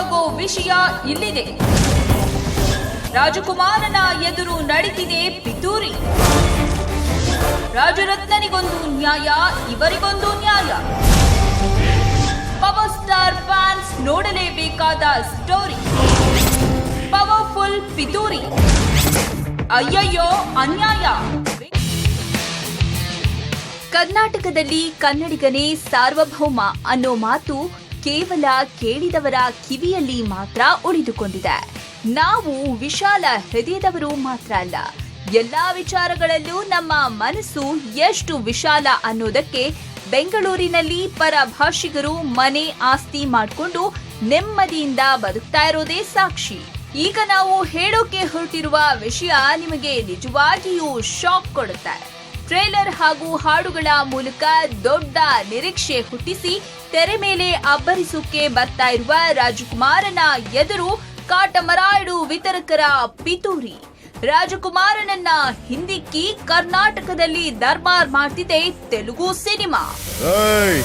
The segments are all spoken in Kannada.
ಶಾಕಾಗೋ ವಿಷಯ ಇಲ್ಲಿದೆ. ರಾಜಕುಮಾರನ ಎದುರು ನಡೀತಿದೆ ಪಿತೂರಿ. ರಾಜರತ್ನನಿಗೊಂದು ನ್ಯಾಯ, ಇವರಿಗೊಂದು ನ್ಯಾಯ. ಪವರ್ ಸ್ಟಾರ್ ಫ್ಯಾನ್ಸ್ ನೋಡಲೇಬೇಕಾದ ಸ್ಟೋರಿ. ಪವರ್ಫುಲ್ ಪಿತೂರಿ. ಅಯ್ಯಯ್ಯೋ, ಅನ್ಯಾಯ. ಕರ್ನಾಟಕದಲ್ಲಿ ಕನ್ನಡಿಗನೇ ಸಾರ್ವಭೌಮ ಅನ್ನೋ ಮಾತು ಕೇವಲ ಕೇಳಿದವರ ಕಿವಿಯಲ್ಲಿ ಮಾತ್ರ ಉಳಿದುಕೊಂಡಿದೆ. ನಾವು ವಿಶಾಲ ಹೃದಯದವರು ಮಾತ್ರ ಅಲ್ಲ. ಎಲ್ಲಾ ವಿಚಾರಗಳಲ್ಲೂ ನಮ್ಮ ಮನಸ್ಸು ಎಷ್ಟು ವಿಶಾಲ ಅನ್ನೋದಕ್ಕೆ ಬೆಂಗಳೂರಿನಲ್ಲಿ ಪರಭಾಷಿಗರು ಮನೆ ಆಸ್ತಿ ಮಾಡಿಕೊಂಡು ನೆಮ್ಮದಿಯಿಂದ ಬದುಕ್ತಾ ಇರೋದೇ ಸಾಕ್ಷಿ. ಈಗ ನಾವು ಹೇಳೋಕೆ ಹೊರಟಿರುವ ವಿಷಯ ನಿಮಗೆ ನಿಜವಾಗಿಯೂ ಶಾಕ್ ಕೊಡುತ್ತೆ. ಟ್ರೇಲರ್ ಹಾಗೂ ಹಾಡುಗಳ ಮೂಲಕ ದೊಡ್ಡ ನಿರೀಕ್ಷೆ ಹುಟ್ಟಿಸಿ ತೆರೆ ಮೇಲೆ ಅಬ್ಬರಿಸೋಕೆ ಬರ್ತಾ ಇರುವ ರಾಜಕುಮಾರನ ಎದುರು ಕಾಟಮರಾಯಡು ವಿತರಕರ ಪಿತೂರಿ. ರಾಜಕುಮಾರನನ್ನ ಹಿಂದಿಕ್ಕಿ ಕರ್ನಾಟಕದಲ್ಲಿ ದರ್ಬಾರ್ ಮಾಡ್ತಿದೆ ತೆಲುಗು ಸಿನಿಮಾ. ಏಯ್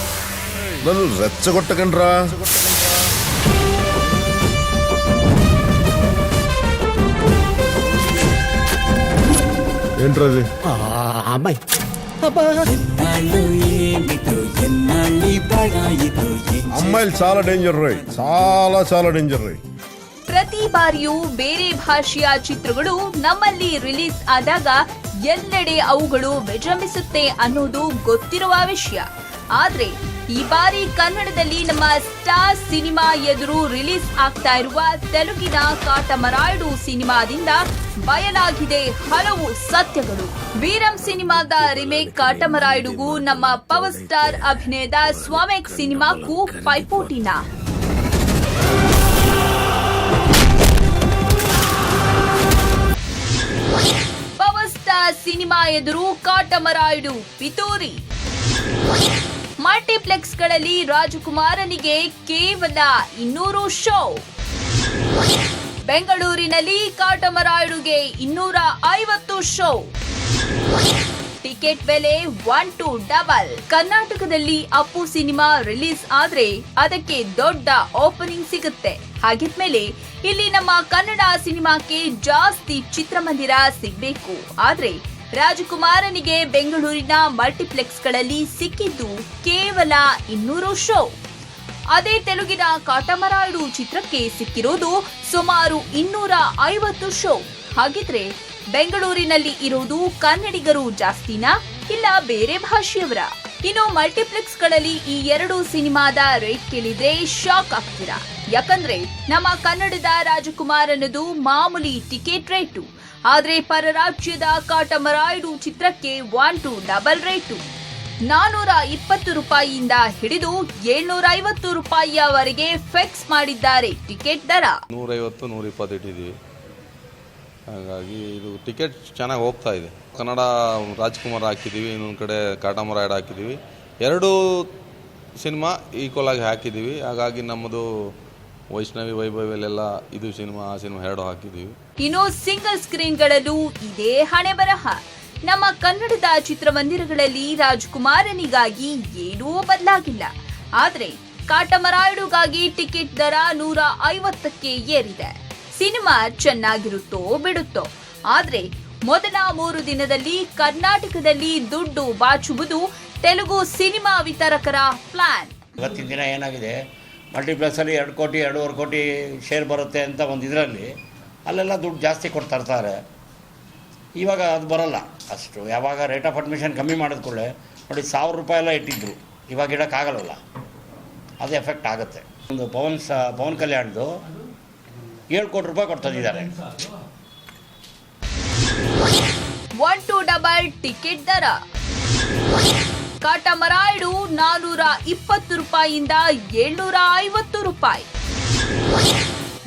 ಅಮ್ಮ. ಅಮ್ಮ ಇಲ್ಲಿ ಸಾಲ ಡೇಂಜರ್ ರೀ. ಸಾಲ ಸಾಲ ಡೇಂಜರ್ ರೀ. ಪ್ರತಿ ಬಾರಿಯೂ ಬೇರೆ ಭಾಷೆಯ ಚಿತ್ರಗಳು ನಮ್ಮಲ್ಲಿ ರಿಲೀಸ್ ಆದಾಗ ಎಲ್ಲೆಡೆ ಅವುಗಳು ವಿಜೃಂಭಿಸುತ್ತೆ ಅನ್ನೋದು ಗೊತ್ತಿರುವ ವಿಷಯ. ಆದ್ರೆ ಈ ಬಾರಿ ಕನ್ನಡದಲ್ಲಿ ನಮ್ಮ ಸ್ಟಾರ್ ಸಿನಿಮಾ ಎದುರು ರಿಲೀಸ್ ಆಗ್ತಾ ಇರುವ ತೆಲುಗಿನ ಕಾಟಮರಾಯ್ಡು ಸಿನಿಮಾದಿಂದ ಬಯಲಾಗಿದೆ ಹಲವು ಸತ್ಯಗಳು. ವೀರಂ ಸಿನಿಮಾದ ರಿಮೇಕ್ ಕಾಟಮರಾಯ್ಡುಗೂ ನಮ್ಮ ಪವರ್ ಸ್ಟಾರ್ ಅಭಿನಯದ ಸ್ವಾಮೆಕ್ ಸಿನಿಮಾಕ್ಕೂ ಪೈಪೋಟಿನ? ಪವರ್ ಸ್ಟಾರ್ ಸಿನಿಮಾ ಎದುರು ಕಾಟಮರಾಯ್ಡು ಪಿತೂರಿ. ಮಲ್ಟಿಪ್ಲೆಕ್ಸ್ಗಳಲ್ಲಿ ರಾಜಕುಮಾರನಿಗೆ ಕೇವಲ ಇನ್ನೂರು ಶೋ. ಬೆಂಗಳೂರಿನಲ್ಲಿ ಕಾಟಮರಾಯುಡುಗೆ ಇನ್ನೂರ ಐವತ್ತು ಶೋ. ಟಿಕೆಟ್ ಬೆಲೆ ಒನ್ ಟು ಡಬಲ್. ಕರ್ನಾಟಕದಲ್ಲಿ ಅಪ್ಪು ಸಿನಿಮಾ ರಿಲೀಸ್ ಆದ್ರೆ ಅದಕ್ಕೆ ದೊಡ್ಡ ಓಪನಿಂಗ್ ಸಿಗುತ್ತೆ. ಹಾಗಿದ್ಮೇಲೆ ಇಲ್ಲಿ ನಮ್ಮ ಕನ್ನಡ ಸಿನಿಮಾಕ್ಕೆ ಜಾಸ್ತಿ ಚಿತ್ರಮಂದಿರ ಸಿಗ್ಬೇಕು. ಆದ್ರೆ ರಾಜಕುಮಾರನಿಗೆ ಬೆಂಗಳೂರಿನ ಮಲ್ಟಿಪ್ಲೆಕ್ಸ್ಗಳಲ್ಲಿ ಸಿಕ್ಕಿದ್ದು ಕೇವಲ ಇನ್ನೂರು ಶೋ. ಅದೇ ತೆಲುಗಿನ ಕಾಟಮರಾಯುಡು ಚಿತ್ರಕ್ಕೆ ಸಿಕ್ಕಿರೋದು ಸುಮಾರು ಇನ್ನೂರ ಐವತ್ತು ಶೋ. ಹಾಗಿದ್ರೆ ಬೆಂಗಳೂರಿನಲ್ಲಿ ಇರೋದು ಕನ್ನಡಿಗರು ಜಾಸ್ತಿನಾ? ಇಲ್ಲ ಬೇರೆ ಭಾಷೆಯವರ? ಇನ್ನು ಮಲ್ಟಿಪ್ಲೆಕ್ಸ್ಗಳಲ್ಲಿ ಈ ಎರಡು ಸಿನಿಮಾದ ರೇಟ್ ಕೇಳಿದ್ರೆ ಶಾಕ್ ಆಗ್ತೀರಾ? ಯಾಕಂದ್ರೆ ನಮ್ಮ ಕನ್ನಡದ ರಾಜಕುಮಾರ್ ಅನ್ನೋದು ಮಾಮೂಲಿ ಟಿಕೆಟ್ ರೇಟು. ಆದ್ರೆ ಪರರಾಜ್ಯದ ಕಾಟಮರಾಯ್ಡು ಚಿತ್ರಕ್ಕೆ ಒನ್ ಟು ಡಬಲ್ ರೇಟು. ನಾನೂರ ಇಪ್ಪತ್ತು ರೂಪಾಯಿಯಿಂದ ಹಿಡಿದು ಏಳ್ನೂರ ಐವತ್ತು ರೂಪಾಯಿಯವರೆಗೆ ಫಿಕ್ಸ್ ಮಾಡಿದ್ದಾರೆ ಟಿಕೆಟ್ ದರ. ನೂರೈವತ್ತು ನೂರ ಇಪ್ಪತ್ತು ಇಟ್ಟಿದ್ದೀವಿ. ಹಾಗಾಗಿ ಇದು ಟಿಕೆಟ್ ಚೆನ್ನಾಗಿ ಹೋಗ್ತಾ ಇದೆ. ಕನ್ನಡ ರಾಜ್ಕುಮಾರ್ ಹಾಕಿದ್ದೀವಿ ಇನ್ನೊಂದು ಕಡೆ ಕಾಟಮರಾಯ್ಡ್ ಹಾಕಿದ್ದೀವಿ. ಎರಡು ಸಿನಿಮಾ ಈಕ್ವಲ್ ಆಗಿ ಹಾಕಿದ್ದೀವಿ. ಹಾಗಾಗಿ ನಮ್ಮದು ವೈಷ್ಣವಿ ವೈಭವಲ್ಲೆಲ್ಲ ಇದು ಸಿನಿಮಾ ಆ ಸಿನಿಮಾ ಎರಡು ಹಾಕಿದ್ದೀವಿ. ಇನ್ನು ಸಿಂಗಲ್ ಸ್ಕ್ರೀನ್ಗಳಲ್ಲೂ ಇದೇ ಹಣೆ ಬರಹ ನಮ್ಮ ಕನ್ನಡದ ಚಿತ್ರಮಂದಿರಗಳಲ್ಲಿ ರಾಜ್ಕುಮಾರನಿಗಾಗಿ ಏನೂ ಬದಲಾಗಿಲ್ಲ. ಆದರೆ ಕಾಟಮರಾಯುಡುಗಾಗಿ ಟಿಕೆಟ್ ದರ ನೂರ ಐವತ್ತಕ್ಕೆ ಏರಿದೆ. ಸಿನಿಮಾ ಚೆನ್ನಾಗಿರುತ್ತೋ ಬಿಡುತ್ತೋ. ಆದ್ರೆ ಮೊದಲ ಮೂರು ದಿನದಲ್ಲಿ ಕರ್ನಾಟಕದಲ್ಲಿ ದುಡ್ಡು ಬಾಚುವುದು ತೆಲುಗು ಸಿನಿಮಾ ವಿತರಕರ ಪ್ಲಾನ್. ಇವತ್ತಿನ ದಿನ ಏನಾಗಿದೆ? ಮಲ್ಟಿಪ್ಲೆಕ್ಸಲ್ಲಿ ಎರಡು ಕೋಟಿ, ಎರಡೂವರೆ ಕೋಟಿ ಶೇರ್ ಬರುತ್ತೆ ಅಂತ ಒಂದು ಇದರಲ್ಲಿ ಅಲ್ಲೆಲ್ಲ ದುಡ್ಡು ಜಾಸ್ತಿ ಕೊಡ್ತಾ ಇರ್ತಾರೆ. ಇವಾಗ ಅದು ಬರಲ್ಲ ಅಷ್ಟು. ಯಾವಾಗ ರೇಟ್ ಆಫ್ ಅಡ್ಮಿಷನ್ ಕಮ್ಮಿ ಮಾಡಿದ್ಕೊಳ್ಳೆ ನೋಡಿ ಸಾವಿರ ರೂಪಾಯಿ ಎಲ್ಲ ಇಟ್ಟಿದ್ದರು ಇವಾಗ ಇಡೋಕ್ಕಾಗಲ್ಲ ಅದು ಎಫೆಕ್ಟ್ ಆಗುತ್ತೆ. ಒಂದು ಪವನ್ ಸ, ಪವನ್ ಕಲ್ಯಾಣ್ದು ಏಳು ಕೋಟಿ ರೂಪಾಯಿ ಕೊಡ್ತದಿದ್ದಾರೆ ಒನ್ ಟು ಡಬಲ್ ಟಿಕೆಟ್ ದರ. ಕಾಟಮರಾಯ್ಡು ನಾನೂರ ಇಪ್ಪತ್ತು ರೂಪಾಯಿಯಿಂದ ಏಳ್ನೂರ ಐವತ್ತು ರೂಪಾಯಿ.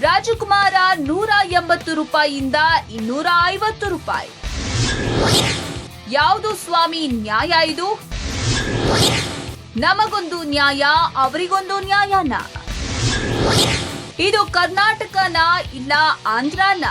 ರಾಜಕುಮಾರ ನೂರ ಎಂಬತ್ತು ರೂಪಾಯಿಯಿಂದ ಇನ್ನೂರ ಐವತ್ತು ರೂಪಾಯಿ. ಯಾವುದು ಸ್ವಾಮಿ ನ್ಯಾಯ ಇದು? ನಮಗೊಂದು ನ್ಯಾಯ, ಅವರಿಗೊಂದು ನ್ಯಾಯನ? ಇದು ಕರ್ನಾಟಕನ ಇಲ್ಲ ಆಂಧ್ರನ?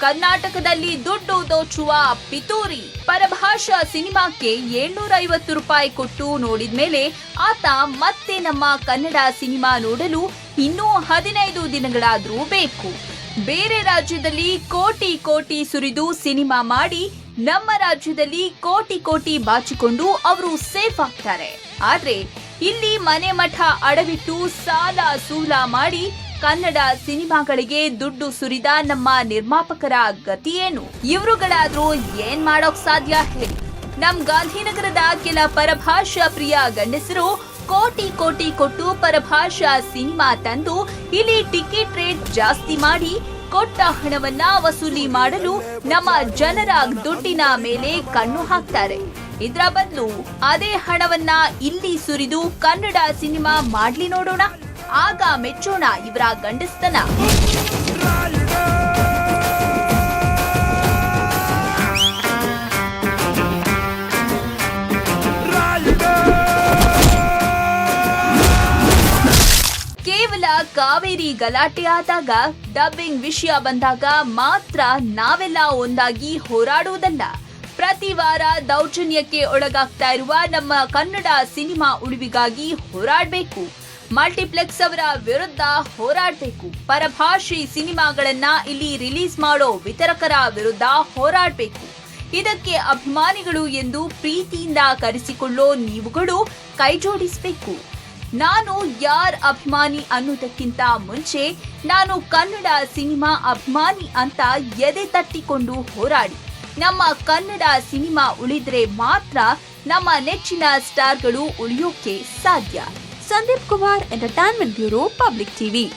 ಕರ್ನಾಟಕದಲ್ಲಿ ದುಡ್ಡು ದೋಚುವ ಪಿತೂರಿ ಪರಭಾಷಾ ಸಿನಿಮಾಕ್ಕೆ ಏಳ್ನೂರ ಐವತ್ತು ರೂಪಾಯಿ ಕೊಟ್ಟು ನೋಡಿದ ಮೇಲೆ ಆತ ಮತ್ತೆ ನಮ್ಮ ಕನ್ನಡ ಸಿನಿಮಾ ನೋಡಲು ಇನ್ನೂ ಹದಿನೈದು ದಿನಗಳಾದರೂ ಬೇಕು. ಬೇರೆ ರಾಜ್ಯದಲ್ಲಿ ಕೋಟಿ ಕೋಟಿ ಸುರಿದು ಸಿನಿಮಾ ಮಾಡಿ ನಮ್ಮ ರಾಜ್ಯದಲ್ಲಿ ಕೋಟಿ ಕೋಟಿ ಬಾಚಿಕೊಂಡು ಅವರು ಸೇಫ್ ಆಗ್ತಾರೆ. ಆದ್ರೆ ಇಲ್ಲಿ ಮನೆ ಮಠ ಅಡವಿಟ್ಟು ಸಾಲ ಸೂಲ ಮಾಡಿ ಕನ್ನಡ ಸಿನಿಮಾಗಳಿಗೆ ದುಡ್ಡು ಸುರಿದ ನಮ್ಮ ನಿರ್ಮಾಪಕರ ಗತಿಯೇನು ಇವರುಗಳಾದ್ರೂ ಏನ್ ಮಾಡೋಕ್ ಸಾಧ್ಯ ಹೇಳಿ. ನಮ್ ಗಾಂಧಿನಗರದ ಕೆಲ ಪರಭಾಷಾ ಪ್ರಿಯ ಗಂಡಸರು ಕೋಟಿ ಕೋಟಿ ಕೊಟ್ಟು ಪರಭಾಷಾ ಸಿನಿಮಾ ತಂದು ಇಲ್ಲಿ ಟಿಕೆಟ್ ರೇಟ್ ಜಾಸ್ತಿ ಮಾಡಿ ಕೊಟ್ಟ ಹಣವನ್ನ ವಸೂಲಿ ಮಾಡಲು ನಮ್ಮ ಜನರ ದುಡ್ಡಿನ ಮೇಲೆ ಕಣ್ಣು ಹಾಕ್ತಾರೆ. ಇದರ ಬದಲು ಅದೇ ಹಣವನ್ನ ಇಲ್ಲಿ ಸುರಿದು ಕನ್ನಡ ಸಿನಿಮಾ ಮಾಡ್ಲಿ ನೋಡೋಣ. ಆಗ ಮೆಚ್ಚೋಣ ಇವರ ಗಂಡಸ್ತನ. ಕಾವೇರಿ ಗಲಾಟೆ ಆದಾಗ ಡಬ್ಬಿಂಗ್ ವಿಷಯ ಬಂದಾಗ ಮಾತ್ರ ನಾವೆಲ್ಲ ಒಂದಾಗಿ ಹೋರಾಡುವುದಲ್ಲ. ಪ್ರತಿ ವಾರ ದೌರ್ಜನ್ಯಕ್ಕೆ ಒಳಗಾಗ್ತಾ ಇರುವ ನಮ್ಮ ಕನ್ನಡ ಸಿನಿಮಾ ಉಳಿವಿಗಾಗಿ ಹೋರಾಡಬೇಕು. ಮಲ್ಟಿಪ್ಲೆಕ್ಸ್ ಅವರ ವಿರುದ್ಧ ಹೋರಾಡಬೇಕು. ಪರಭಾಷೆ ಸಿನಿಮಾಗಳನ್ನ ಇಲ್ಲಿ ರಿಲೀಸ್ ಮಾಡೋ ವಿತರಕರ ವಿರುದ್ಧ ಹೋರಾಡಬೇಕು. ಇದಕ್ಕೆ ಅಭಿಮಾನಿಗಳು ಎಂದು ಪ್ರೀತಿಯಿಂದ ಕರೆಸಿಕೊಳ್ಳೋ ನೀವುಗಳು ಕೈಜೋಡಿಸಬೇಕು. ನಾನು ಯಾರ್ ಅಭಿಮಾನಿ ಅನ್ನೋದಕ್ಕಿಂತ ಮುಂಚೆ ನಾನು ಕನ್ನಡ ಸಿನಿಮಾ ಅಭಿಮಾನಿ ಅಂತ ಎದೆ ತಟ್ಟಿಕೊಂಡು ಹೋರಾಡಿ. ನಮ್ಮ ಕನ್ನಡ ಸಿನಿಮಾ ಉಳಿದ್ರೆ ಮಾತ್ರ ನಮ್ಮ ನೆಚ್ಚಿನ ಸ್ಟಾರ್ಗಳು ಉಳಿಯೋಕೆ ಸಾಧ್ಯ. Sandeep Kumar entertainment bureau public TV.